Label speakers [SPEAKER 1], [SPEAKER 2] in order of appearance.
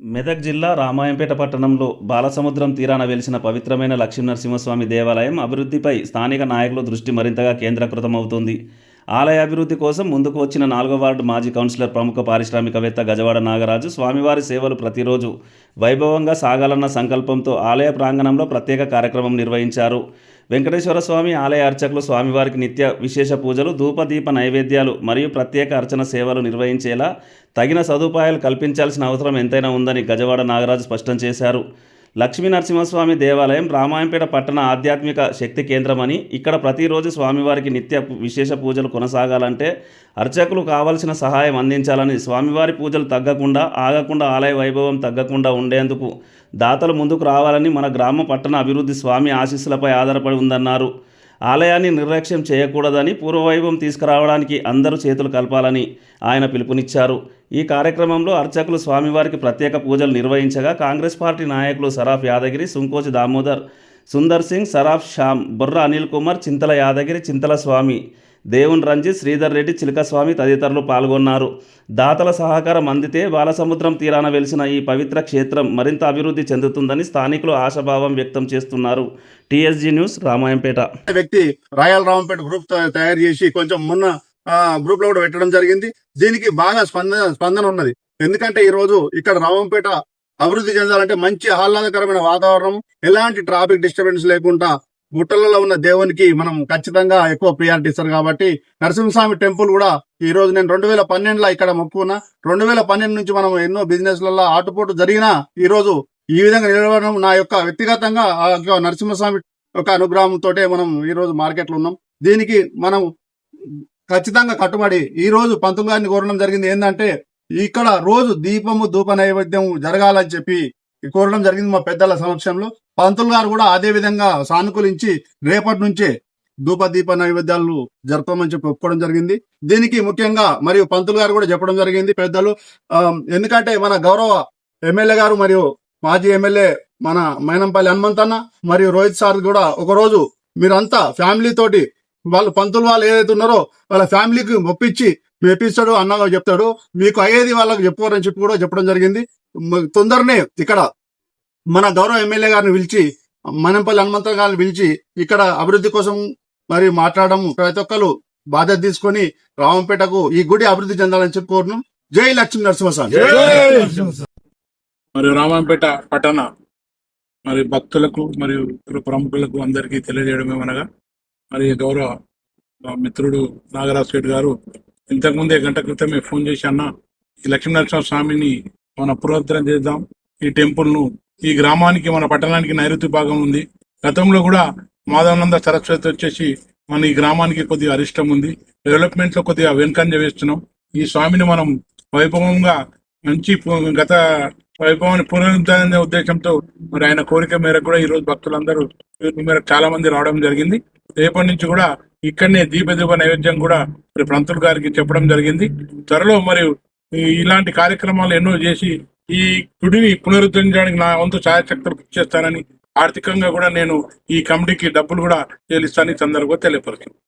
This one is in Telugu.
[SPEAKER 1] మెదక్ జిల్లా రామాయంపేట పట్టణంలో బాలసముద్రం తీరాన వెలిసిన పవిత్రమైన లక్ష్మీనరసింహస్వామి దేవాలయం అభివృద్ధిపై స్థానిక నాయకుల దృష్టి మరింతగా కేంద్రీకృతమవుతుంది. ఆలయ అభివృద్ధి కోసం ముందుకు వచ్చిన నాలుగో వార్డు మాజీ కౌన్సిలర్ ప్రముఖ పారిశ్రామికవేత్త గజవాడ నాగరాజు స్వామివారి సేవలు ప్రతిరోజు వైభవంగా సాగాలన్న సంకల్పంతో ఆలయ ప్రాంగణంలో ప్రత్యేక కార్యక్రమం నిర్వహించారు. వెంకటేశ్వర స్వామి ఆలయ అర్చకులు స్వామివారికి నిత్య విశేష పూజలు ధూపదీప నైవేద్యాలు మరియు ప్రత్యేక అర్చన సేవలు నిర్వహించేలా తగిన సదుపాయాలు కల్పించాల్సిన అవసరం ఎంతైనా ఉందని గజవాడ నాగరాజు స్పష్టం చేశారు. లక్ష్మీ నరసింహస్వామి దేవాలయం రామాయంపేట పట్టణ ఆధ్యాత్మిక శక్తి కేంద్రమని ఇక్కడ ప్రతిరోజు స్వామివారికి నిత్య విశేష పూజలు కొనసాగాలంటే అర్చకులు కావలసిన సహాయం అందించాలని స్వామివారి పూజలు తగ్గకుండా ఆగకుండా ఆలయ వైభవం తగ్గకుండా ఉండేందుకు దాతలు ముందుకు రావాలని మన గ్రామ పట్టణ అభివృద్ధి స్వామి ఆశీస్సులపై ఆధారపడి ఉందన్నారు. ఆలయాన్ని నిర్లక్ష్యం చేయకూడదని పూర్వవైభవం తీసుకురావడానికి అందరూ చేతులు కలపాలని ఆయన పిలుపునిచ్చారు. ఈ కార్యక్రమంలో అర్చకులు స్వామివారికి ప్రత్యేక పూజలు నిర్వహించగా కాంగ్రెస్ పార్టీ నాయకులు సరాఫ్ యాదగిరి సుంకోచి దామోదర్ సుందర్ సింగ్ సరాఫ్ శ్యామ్ బుర్ర అనిల్ కుమార్ చింతల యాదగిరి చింతల స్వామి దేవున్ రంజిత్ శ్రీధర్ రెడ్డి చిలకస్వామి తదితరులు పాల్గొన్నారు. దాతల సహకారం అందితే బాలసముద్రం తీరాన వెలిసిన ఈ పవిత్ర క్షేత్రం మరింత అభివృద్ధి చెందుతుందని స్థానికులు ఆశాభావం వ్యక్తం చేస్తున్నారు. TSG news Ramayampet.
[SPEAKER 2] వ్యక్తి రాయల్ రామంపేట గ్రూప్ తయారు చేసి కొంచెం మొన్న గ్రూప్లో కూడా పెట్టడం జరిగింది. దీనికి బాగా స్పందన స్పందన ఉన్నది. ఎందుకంటే ఈ రోజు ఇక్కడ రామంపేట అభివృద్ధి చెందాలంటే మంచి ఆహ్లాదకరమైన వాతావరణం ఎలాంటి ట్రాఫిక్ డిస్టర్బెన్స్ లేకుండా గుట్టలలో ఉన్న దేవునికి మనం ఖచ్చితంగా ఎక్కువ ప్రియారిటీ ఇస్తారు కాబట్టి నరసింహస్వామి టెంపుల్ కూడా ఈ రోజు నేను రెండు వేల పన్నెండులో ఇక్కడ మొక్కుకున్నా. రెండు వేల పన్నెండు నుంచి మనం ఎన్నో బిజినెస్లలో ఆటుపోటు జరిగినా ఈ రోజు ఈ విధంగా నిలవడం నా యొక్క వ్యక్తిగతంగా నరసింహస్వామి యొక్క అనుగ్రహంతో మనం ఈ రోజు మార్కెట్లో ఉన్నాం. దీనికి మనం ఖచ్చితంగా కట్టుబడి ఈ రోజు పంతులు గారిని కోరడం జరిగింది ఏంటంటే ఇక్కడ రోజు దీపము ధూప నైవేద్యం జరగాలని చెప్పి కోరడం జరిగింది మా పెద్దల సమక్షంలో. పంతులు గారు కూడా అదే విధంగా సానుకూలించి రేపటి నుంచే ధూప దీప నైవేద్యాలు జరపమని చెప్పి ఒప్పుకోవడం జరిగింది. దీనికి ముఖ్యంగా మరియు పంతులు గారు కూడా చెప్పడం జరిగింది పెద్దలు. ఎందుకంటే మన గౌరవ ఎమ్మెల్యే గారు మరియు మాజీ ఎమ్మెల్యే మన మైనంపల్లి హనుమంతన్న మరియు రోహిత్ సార్ కూడా ఒకరోజు మీరంతా ఫ్యామిలీ తోటి వాళ్ళు పంతులు వాళ్ళు ఏదైతే ఉన్నారో వాళ్ళ ఫ్యామిలీకి ఒప్పించి మెప్పిస్తాడు అన్నగా చెప్తాడు మీకు అయ్యేది వాళ్ళకి చెప్పుకోరని చెప్పి కూడా చెప్పడం జరిగింది. తొందరనే ఇక్కడ మన గౌరవ ఎమ్మెల్యే గారిని పిలిచి మనంపల్లి హనుమంత గారిని పిలిచి ఇక్కడ అభివృద్ధి కోసం మరి మాట్లాడడం ప్రతి ఒక్కరు బాధ్యత తీసుకొని రామంపేటకు ఈ గుడి అభివృద్ధి చెందాలని చెప్పి కోరును జై లక్ష్మీ నరసింహస్వామి.
[SPEAKER 3] మరియు రామాంపేట పట్టణ మరి భక్తులకు మరియు ఇతర ప్రముఖులకు అందరికీ తెలియజేయడం ఏమనగా మరి గౌరవ మిత్రుడు నాగరాజ్ రెడ్డి గారు ఇంతకుముందే గంట క్రితమే ఫోన్ చేసి అన్న ఈ లక్ష్మీనరసింహ స్వామిని మన పునరుద్ధరణ చేద్దాం? ఈ టెంపుల్ను ఈ గ్రామానికి మన పట్టణానికి నైరుతి భాగం ఉంది. గతంలో కూడా మాధవానంద సరస్వతి వచ్చేసి మన ఈ గ్రామానికి కొద్దిగా అరిష్టం ఉంది. డెవలప్మెంట్లో కొద్దిగా వెనుకంజ వేస్తున్నాం. ఈ స్వామిని మనం వైభవంగా మంచి గత వైభవాన్ని పునరుద్ధరణ ఉద్దేశంతో మరి ఆయన కోరిక మేరకు కూడా ఈ రోజు భక్తులందరూ మేరకు చాలా మంది రావడం జరిగింది. రేపటి నుంచి కూడా ఇక్కడనే దీపదీప నైవేద్యం కూడా మరి పంతులు గారికి చెప్పడం జరిగింది. త్వరలో మరి ఇలాంటి కార్యక్రమాలు ఎన్నో చేసి ఈ గుడిని పునరుద్ధరించడానికి నా వంతు ఛాయాశక్తులు కృషి చేస్తానని ఆర్థికంగా కూడా నేను ఈ కమిటీకి డబ్బులు కూడా చెల్లిస్తానని సందర్భంగా తెలియపరుస్తున్నాను.